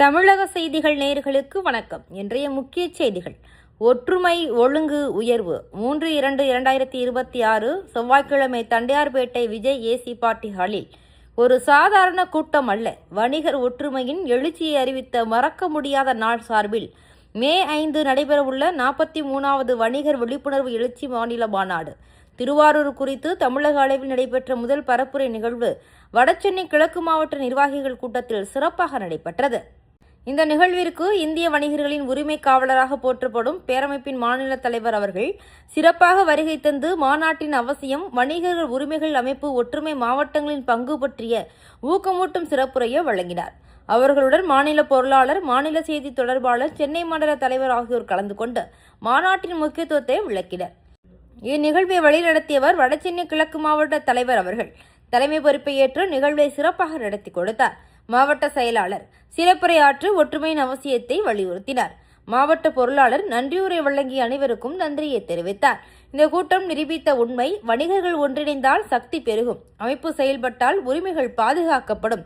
தமிழக செய்திகள் நேயர்களுக்கு வணக்கம். இன்றைய முக்கிய செய்திகள். ஒற்றுமை ஒழுங்கு உயர்வு. மூன்று இரண்டு இரண்டாயிரத்தி இருபத்தி ஆறு செவ்வாய்க்கிழமை தண்டையார்பேட்டை விஜய் ஏசி பார்ட்டி ஹாலில். ஒரு சாதாரண கூட்டம் அல்ல. வணிகர் ஒற்றுமையின் எழுச்சியை அறிவித்த மறக்க முடியாத நாள் சார்பில் மே ஐந்து நடைபெறவுள்ள நாற்பத்தி மூணாவது வணிகர் விழிப்புணர்வு எழுச்சி மாநில மாநாடு. திருவாரூர் குறித்து தமிழக அளவில் நடைபெற்ற முதல் பரப்புரை நிகழ்வு வடசென்னை கிழக்கு மாவட்ட நிர்வாகிகள் கூட்டத்தில் சிறப்பாக நடைபெற்றது. இந்த நிகழ்விற்கு இந்திய வணிகர்களின் உரிமை காவலராக போற்றப்படும் பேரமைப்பின் மாநில தலைவர் அவர்கள் சிறப்பாக வருகை தந்து மாநாட்டின் அவசியம் வணிகர்கள் உரிமைகள் அமைப்பு ஒற்றுமை மாவட்டங்களின் பங்கு பற்றிய ஊக்கமூட்டும் சிறப்புரையை வழங்கினார். அவர்களுடன் மாநில பொருளாளர் மாநில செய்தி தொடர்பாளர் சென்னை மண்டல தலைவர் ஆகியோர் கலந்து கொண்டு மாநாட்டின் முக்கியத்துவத்தை விளக்கினர். இந்நிகழ்வை வழிநடத்தியவர் வடசென்னை கிழக்கு மாவட்ட தலைவர் அவர்கள். தலைமை பொறுப்பை ஏற்று நிகழ்வை சிறப்பாக நடத்தி கொடுத்தார். மாவட்ட செயலாளர் சிறப்புரையாற்று ஒற்றுமையின் அவசியத்தை வலியுறுத்தினார். மாவட்ட பொருளாளர் நன்றியுரை வழங்கிய அனைவருக்கும் நன்றியை தெரிவித்தார். இந்த கூட்டம் நிரூபித்த உண்மை வணிகர்கள் ஒன்றிணைந்தால் சக்தி பெருகும் அமைப்பு செயல்பட்டால் உரிமைகள் பாதுகாக்கப்படும்.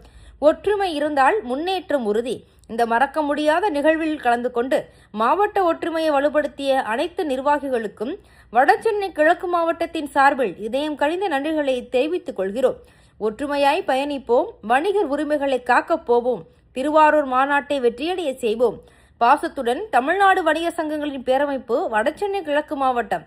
ஒற்றுமை இருந்தால் முன்னேற்றம் உறுதி. இந்த மறக்க முடியாத நிகழ்வில் கலந்து கொண்டு மாவட்ட ஒற்றுமையை வலுப்படுத்திய அனைத்து நிர்வாகிகளுக்கும் வடசென்னை கிழக்கு மாவட்டத்தின் சார்பில் இதயம் கழிந்த நன்றிகளை தெரிவித்துக் கொள்கிறோம். ஒற்றுமையாய் பயணிப்போம் வணிகர் உரிமைகளை காக்கப் போவோம் திருவாரூர் மாநாட்டை வெற்றியடைய செய்வோம். பாசத்துடன் தமிழ்நாடு வணிக சங்கங்களின் பேரமைப்பு வடசென்னை கிழக்கு மாவட்டம்.